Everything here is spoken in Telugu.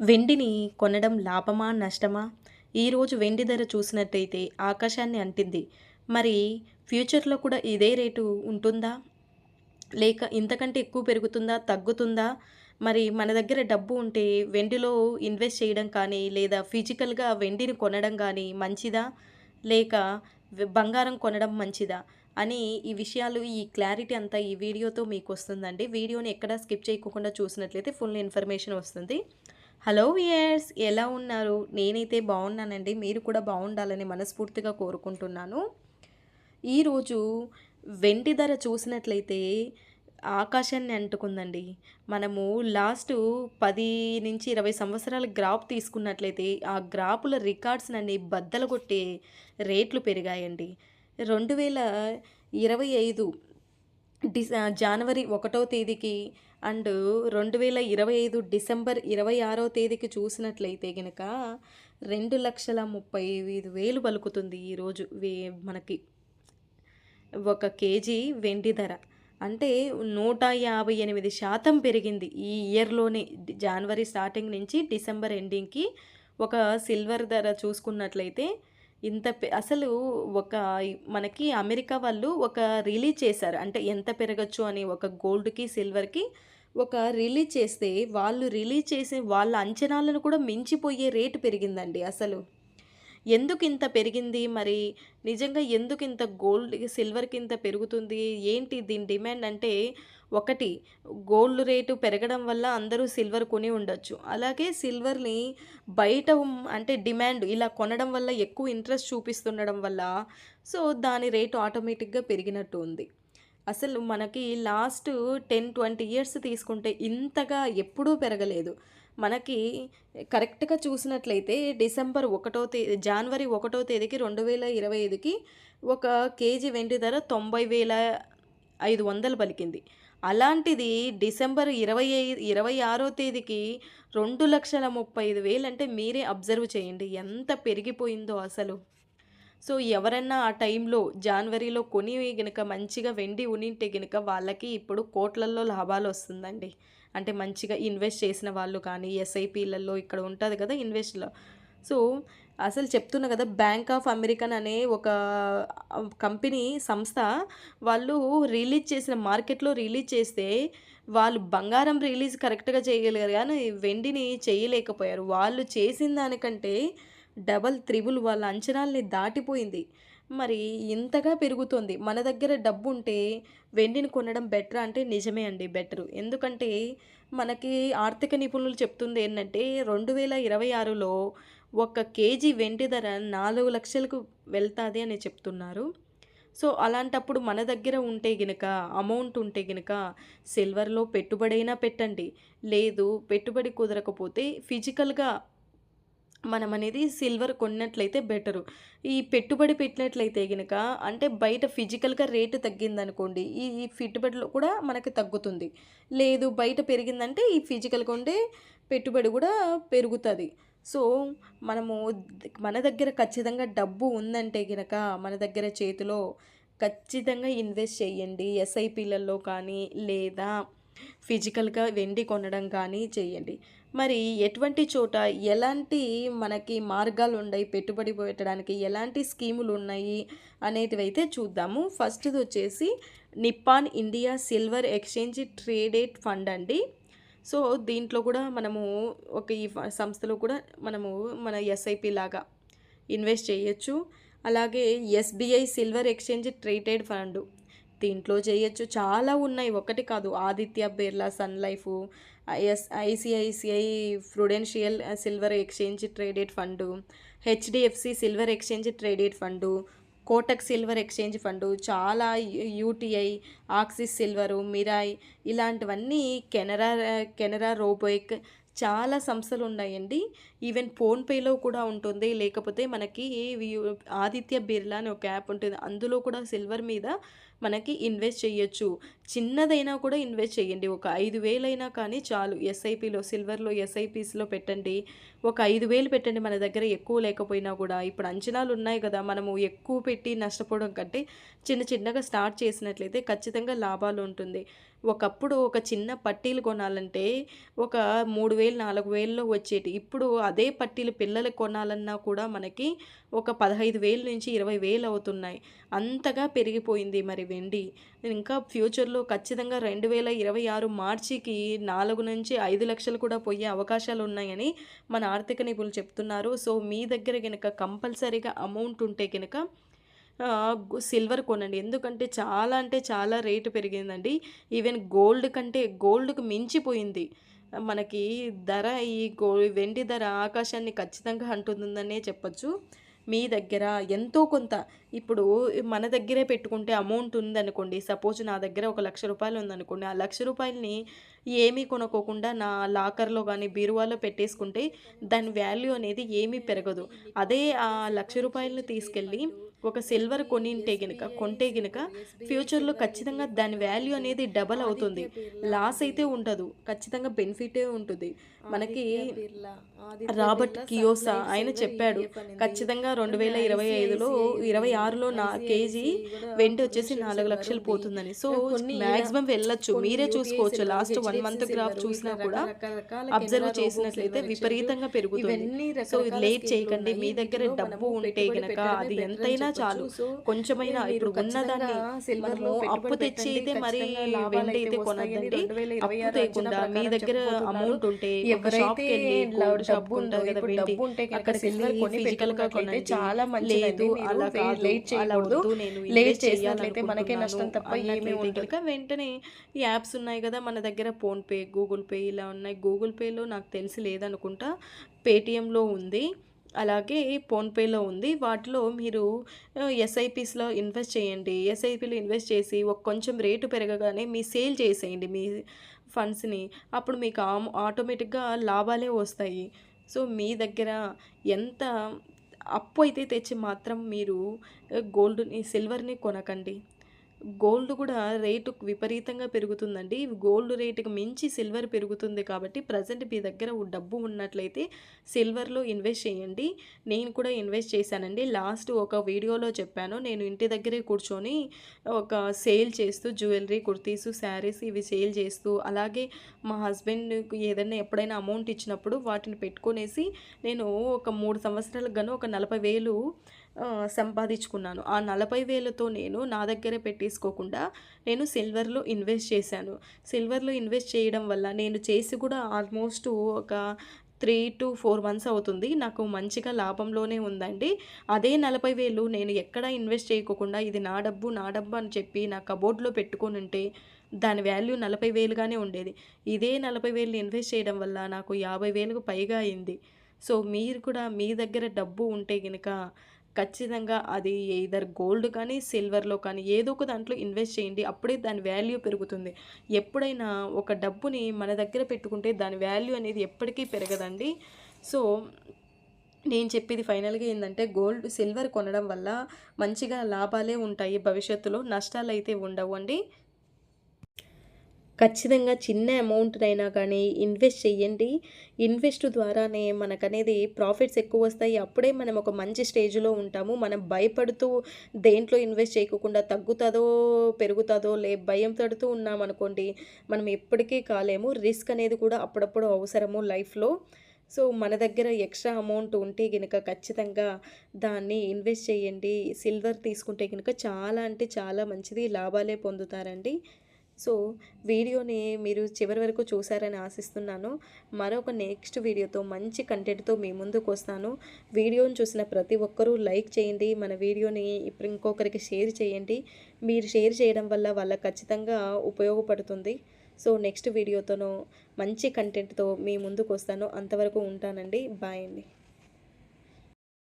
వెండిని కొనడం లాభమా? నష్టమా? ఈరోజు వెండి ధర చూసినట్టయితే ఆకాశాన్ని అంటింది. మరి ఫ్యూచర్‌లో కూడా ఇదే రేటు ఉంటుందా? లేక ఇంతకంటే ఎక్కువ పెరుగుతుందా? తగ్గుతుందా? మరి మన దగ్గర డబ్బు ఉంటే వెండిలో ఇన్వెస్ట్ చేయడం కానీ, లేదా ఫిజికల్‌గా వెండిని కొనడం కానీ మంచిదా? లేక బంగారం కొనడం మంచిదా? అని ఈ విషయాలు ఈ క్లారిటీ అంతా ఈ వీడియోతో మీకు వస్తుందండి వీడియోని ఎక్కడా స్కిప్ చేయకుండా చూసినట్లయితే ఫుల్ ఇన్ఫర్మేషన్ వస్తుంది. హలో వియర్స్ ఎలా ఉన్నారు? నేనైతే బాగున్నానండి. మీరు కూడా బాగుండాలని మనస్ఫూర్తిగా కోరుకుంటున్నాను. ఈరోజు వెండి ధర చూసినట్లయితే ఆకాశాన్ని అంటుకుందండి. మనము లాస్ట్ పది నుంచి ఇరవై సంవత్సరాల గ్రాప్ తీసుకున్నట్లయితే ఆ గ్రాఫ్‌ల రికార్డ్స్‌నన్ని బద్దలు కొట్టే రేట్లు పెరిగాయండి. 2025 డిస జనవరి ఒకటో తేదీకి అండ్ 2025 డిసెంబర్ 26 తేదీకి చూసినట్లయితే గనక 2,35,000 పలుకుతుంది ఈరోజు వే మనకి. ఒక కేజీ వెండి ధర. అంటే 158% పెరిగింది ఈ ఇయర్‌లోనే. జనవరి స్టార్టింగ్ నుంచి డిసెంబర్ ఎండింగ్‌కి ఒక సిల్వర్ ధర చూసుకున్నట్లయితే ఇంత పె అసలు ఒక మనకి అమెరికా వాళ్ళు ఒక రిలీజ్ చేశారు. అంటే ఎంత పెరగచ్చు అని ఒక గోల్డ్‌కి, సిల్వర్‌కి ఒక రిలీజ్ చేస్తే వాళ్ళు రిలీజ్ చేసే వాళ్ళ అంచనాలను కూడా మించిపోయే రేటు పెరిగిందండి అసలు. ఎందుకు ఇంత పెరిగింది? మరి నిజంగా ఎందుకు ఇంత గోల్డ్, సిల్వర్‌కి ఇంత పెరుగుతుంది? ఏంటి దీని డిమాండ్ అంటే ఒకటి గోల్డ్ రేటు పెరగడం వల్ల అందరూ సిల్వర్ కొని ఉండొచ్చు. అలాగే సిల్వర్‌ని బయట అంటే డిమాండ్ ఇలా కొనడం వల్ల ఎక్కువ ఇంట్రెస్ట్ చూపిస్తుండడం వల్ల సో, దాని రేటు ఆటోమేటిక్‌గా పెరిగినట్టు ఉంది. అసలు మనకి లాస్ట్ 10, 20 ఇయర్స్ తీసుకుంటే ఇంతగా ఎప్పుడూ పెరగలేదు. మనకి కరెక్ట్‌గా చూసినట్లయితే డిసెంబర్ ఒకటో తేదీ జనవరి ఒకటో తేదీకి 2025కి ఒక కేజీ వెండి ధర 90,500 పలికింది. అలాంటిది డిసెంబర్ 25 26 తేదీకి 2,35,000 అంటే మీరే అబ్జర్వ్ చేయండి. ఎంత పెరిగిపోయిందో అసలు. సో, ఎవరన్నా ఆ టైంలో జనవరిలో కొని గనక మంచిగా వెండి ఉనింటే గనక వాళ్ళకి ఇప్పుడు కోట్లల్లో లాభాలొస్తుందండి. అంటే మంచిగా ఇన్వెస్ట్ చేసిన వాళ్ళు కానీ, ఎస్ఐపిలలో ఇక్కడ ఉంటుంది కదా! ఇన్వెస్ట్‌లో. సో, అసలు చెప్తున్నా కదా! బ్యాంక్ ఆఫ్ అమెరికన్ అనే ఒక కంపెనీ సంస్థ వాళ్ళు రిలీజ్ చేసిన మార్కెట్‌లో రిలీజ్ చేస్తే వాళ్ళు బంగారం రిలీజ్ కరెక్ట్‌గా చేయగలిగారు కానీ వెండిని చేయలేకపోయారు. వాళ్ళు చేసిన దానికంటే డబల్, త్రిబుల్ వాళ్ళ అంచనాల్ని దాటిపోయింది. మరి ఇంతగా పెరుగుతుంది మన దగ్గర డబ్బు ఉంటే వెండిని కొనడం బెటరా అంటే నిజమే అండి బెటరు. ఎందుకంటే మనకి ఆర్థిక నిపుణులు చెప్తుంది ఏంటంటే 2026లో ఒక కేజీ వెండి ధర నాలుగు లక్షలకు వెళ్తుంది అని చెప్తున్నారు. సో, అలాంటప్పుడు మన దగ్గర ఉంటే గినక అమౌంట్ ఉంటే గినక సిల్వర్‌లో పెట్టుబడైనా పెట్టండి. లేదు పెట్టుబడి కుదరకపోతే ఫిజికల్‌గా మనమనేది సిల్వర్ కొన్నట్లయితే బెటరు. ఈ పెట్టుబడి పెట్టినట్లయితే కనుక అంటే బయట ఫిజికల్‌గా రేటు తగ్గిందనుకోండి. ఈ ఈ పెట్టుబడిలో కూడా మనకి తగ్గుతుంది. లేదు బయట పెరిగిందంటే ఈ ఫిజికల్‌గా ఉండే పెట్టుబడి కూడా పెరుగుతుంది సో, మనము మన దగ్గర ఖచ్చితంగా డబ్బు ఉందంటే కనుక మన దగ్గర చేతిలో ఖచ్చితంగా ఇన్వెస్ట్ చేయండి. ఎస్ఐపిలలో కానీ, లేదా ఫిజికల్‌గా వెండి కొనడం కానీ చేయండి. మరి ఎటువంటి చోట ఎలాంటి మనకి మార్గాలు ఉన్నాయి పెట్టుబడి పెట్టడానికి, ఎలాంటి స్కీములు ఉన్నాయి అనేటివి అయితే చూద్దాము. ఫస్ట్ది వచ్చేసి Nippon India silver exchange traded fund అండి. సో, దీంట్లో కూడా మనము ఒక ఈ సంస్థలో కూడా మనము మన ఎస్ఐపి లాగా ఇన్వెస్ట్ చేయొచ్చు. అలాగే SBI silver exchange traded fund. దీంట్లో చేయొచ్చు. చాలా ఉన్నాయి. ఒకటి కాదు. Aditya Birla Sun Life yes ICICI Prudential silver exchange traded fund, HDFC silver exchange traded fund, Kotak silver exchange fund, చాలా యూటీఐ, ఆక్సిస్ సిల్వరు, మిరాయ్ ఇలాంటివన్నీ కెనరా కెనరా రోబోయిక్ చాలా సంస్థలు ఉన్నాయండి ఈవెన్ ఫోన్‌పేలో కూడా ఉంటుంది. లేకపోతే మనకి ఆదిత్య బిర్లా అని ఒక యాప్ ఉంటుంది. అందులో కూడా సిల్వర్ మీద మనకి ఇన్వెస్ట్ చేయొచ్చు. చిన్నదైనా కూడా ఇన్వెస్ట్ చేయండి. ఒక ఐదు వేలైనా కానీ చాలు. ఎస్ఐపిలో సిల్వర్‌లో ఎస్ఐపీస్‌లో పెట్టండి. ఒక ఐదు వేలు పెట్టండి మన దగ్గర ఎక్కువ లేకపోయినా కూడా. ఇప్పుడు అంచనాలు ఉన్నాయి కదా! మనము ఎక్కువ పెట్టి నష్టపోవడం కంటే చిన్న చిన్నగా స్టార్ట్ చేసినట్లయితే ఖచ్చితంగా లాభాలు ఉంటుంది. ఒకప్పుడు ఒక చిన్న పట్టీలు కొనాలంటే ఒక మూడు వేలు నాలుగు వేలలో వచ్చేటి. ఇప్పుడు అదే పట్టీలు పిల్లలకు కొనాలన్నా కూడా మనకి ఒక పదహైదు వేలు నుంచి ఇరవై వేలు అవుతున్నాయి. అంతగా పెరిగిపోయింది మరి వెండి. ఇంకా ఫ్యూచర్లో ఖచ్చితంగా రెండు వేల ఇరవై ఆరు మార్చికి నాలుగు నుంచి ఐదు లక్షలు కూడా పోయే అవకాశాలు ఉన్నాయని మన ఆర్థిక నిపుణులు చెప్తున్నారు. సో మీ దగ్గర కనుక కంపల్సరీగా అమౌంట్ ఉంటే కనుక సిల్వర్ కొనండి. ఎందుకంటే చాలా అంటే చాలా రేటు పెరిగిందండి. ఈవెన్ గోల్డ్ కంటే గోల్డ్కు మించిపోయింది. మనకి ధర ఈ గో వెండి ధర ఆకాశాన్ని ఖచ్చితంగా అంటుందనే చెప్పచ్చు. మీ దగ్గర ఎంతో కొంత ఇప్పుడు మన దగ్గరే పెట్టుకుంటే అమౌంట్ ఉందనుకోండి సపోజ్ నా దగ్గర ఒక లక్ష రూపాయలు ఉందనుకోండి ఆ లక్ష రూపాయలని ఏమీ కొనుక్కోకుండా నా లాకర్లో కానీ బీరువాలో పెట్టేసుకుంటే దాని వాల్యూ అనేది ఏమీ పెరగదు. అదే ఆ లక్ష రూపాయలను తీసుకెళ్ళి ఒక సిల్వర్ కొనింటే గనుక కొంటే గనుక ఫ్యూచర్లో ఖచ్చితంగా దాని వాల్యూ అనేది డబల్ అవుతుంది. లాస్ అయితే ఉండదు. ఖచ్చితంగా బెనిఫిటే ఉంటుంది. మనకి రాబర్ట్ కియోసా ఆయన చెప్పాడు ఖచ్చితంగా రెండు వేల ఇరవై ఐదులో ఇరవై ఆరులో నా కేజీ వెండి వచ్చేసి నాలుగు లక్షలు పోతుందని. సో మాక్సిమం వెళ్ళొచ్చు. మీరే చూసుకోవచ్చు. లాస్ట్ వన్ మంత్ గ్రాఫ్ చూసినా కూడా అబ్జర్వ్ చేసినట్లయితే విపరీతంగా పెరుగుతుంది. సో లేట్ చేయకండి. మీ దగ్గర డబ్బు ఉంటే గనక అది ఎంతైనా చాలు. కొంచెమైనా ఇప్పుడు ఉన్నదాన్ని మనము అప్పు తెచ్చి అయితే మరి వెండి అయితే కొనద్దండి. అప్పు తేకుండా మీ దగ్గర అమౌంట్ ఉంటే ఎవరైతే గోల్డ్ షాప్ ఉంటుంది కదా వెండి అక్కడ సిల్వర్ కొని ఫిజికల్గా కొనండి. చాలా లేదు అలా లేట్ చేయకూడదు. నేను చేసినట్లయితే మనకే నష్టం తప్ప ఏమీ ఉండదు. కనుక వెంటనే ఈ యాప్స్ ఉన్నాయి కదా మన దగ్గర ఫోన్పే గూగుల్ పే ఇలా ఉన్నాయి. గూగుల్ పేలో నాకు తెలిసి లేదనుకుంటా పేటిఎంలో ఉంది. అలాగే ఫోన్పేలో ఉంది. వాటిలో మీరు ఎస్ఐపిస్లో ఇన్వెస్ట్ చేయండి. ఎస్ఐపిలో ఇన్వెస్ట్ చేసి ఒక కొంచెం రేటు పెరగగానే మీ సేల్ చేసేయండి మీ ఫండ్స్ని అప్పుడు మీకు ఆ ఆటోమేటిక్గా లాభాలే వస్తాయి. సో మీ దగ్గర ఎంత అప్పు అయితే తెచ్చి మాత్రం మీరు గోల్డ్ని సిల్వర్ని కొనకండి. గోల్డ్ కూడా రేటు విపరీతంగా పెరుగుతుందండి. గోల్డ్ రేటుకి మించి సిల్వర్ పెరుగుతుంది కాబట్టి ప్రజెంట్ మీ దగ్గర డబ్బు ఉన్నట్లయితే సిల్వర్లో ఇన్వెస్ట్ చేయండి. నేను కూడా ఇన్వెస్ట్ చేశానండి. లాస్ట్ ఒక వీడియోలో చెప్పాను. నేను ఇంటి దగ్గరే కూర్చొని ఒక సేల్ చేస్తూ జ్యువెలరీ కుర్తీస్ శారీస్ ఇవి సేల్ చేస్తూ అలాగే మా హస్బెండ్ ఏదైనా ఎప్పుడైనా అమౌంట్ ఇచ్చినప్పుడు వాటిని పెట్టుకునేసి నేను ఒక మూడు సంవత్సరాలకు గాను ఒక నలభై వేలు సంపాదించుకున్నాను. ఆ నలభై వేలతో నేను నా దగ్గరే పెట్టేసుకోకుండా నేను సిల్వర్లో ఇన్వెస్ట్ చేశాను. సిల్వర్లో ఇన్వెస్ట్ చేయడం వల్ల నేను చేసి కూడా ఆల్మోస్ట్ ఒక త్రీ టు ఫోర్ మంత్స్ అవుతుంది. నాకు మంచిగా లాభంలోనే ఉందండి. అదే నలభై వేలు నేను ఎక్కడ ఇన్వెస్ట్ చేయకోకుండా ఇది నా డబ్బు నా డబ్బు అని చెప్పి నా కబోర్డ్లో పెట్టుకొని ఉంటే దాని వాల్యూ నలభై వేలుగానే ఉండేది. ఇదే నలభై వేలు ఇన్వెస్ట్ చేయడం వల్ల నాకు యాభై వేలకు పైగా అయింది. సో మీరు కూడా మీ దగ్గర డబ్బు ఉంటే కనుక ఖచ్చితంగా అది ఏదర్ గోల్డ్ కానీ సిల్వర్లో కానీ ఏదో ఒక దాంట్లో ఇన్వెస్ట్ చేయండి. అప్పుడే దాని వాల్యూ పెరుగుతుంది. ఎప్పుడైనా ఒక డబ్బుని మన దగ్గర పెట్టుకుంటే దాని వాల్యూ అనేది ఎప్పటికీ పెరగదండి. సో నేను చెప్పేది ఫైనల్గా ఏంటంటే గోల్డ్ సిల్వర్ కొనడం వల్ల మంచిగా లాభాలే ఉంటాయి. భవిష్యత్తులో నష్టాలు అయితే ఉండవు అండి ఖచ్చితంగా చిన్న అమౌంట్నైనా కానీ ఇన్వెస్ట్ చేయండి ఇన్వెస్ట్ ద్వారానే మనకనేది ప్రాఫిట్స్ ఎక్కువ వస్తాయి. అప్పుడే మనం ఒక మంచి స్టేజ్లో ఉంటాము. మనం భయపడుతూ దేంట్లో ఇన్వెస్ట్ చేయకుండా తగ్గుతుందో పెరుగుతుందో లే భయం పడుతూ ఉన్నాం అనుకోండి మనం ఎప్పటికీ కాలేము. రిస్క్ అనేది కూడా అప్పుడప్పుడు అవసరము లైఫ్లో సో మన దగ్గర ఎక్స్ట్రా అమౌంట్ ఉంటే కనుక ఖచ్చితంగా దాన్ని ఇన్వెస్ట్ చేయండి సిల్వర్ తీసుకుంటే కనుక చాలా అంటే చాలా మంచిది. లాభాలే పొందుతారండి. సో వీడియోని మీరు చివరి వరకు చూసారని ఆశిస్తున్నాను. మరొక నెక్స్ట్ వీడియోతో మంచి కంటెంట్తో మీ ముందుకు వస్తాను. వీడియోని చూసిన ప్రతి ఒక్కరూ లైక్ చేయండి. మన వీడియోని ఇప్పుడు ఇంకొకరికి షేర్ చేయండి. మీరు షేర్ చేయడం వల్ల వాళ్ళకి ఖచ్చితంగా ఉపయోగపడుతుంది. సో నెక్స్ట్ వీడియోతోనూ మంచి కంటెంట్తో మీ ముందుకు వస్తాను. అంతవరకు ఉంటానండి. బాయ్ అండి.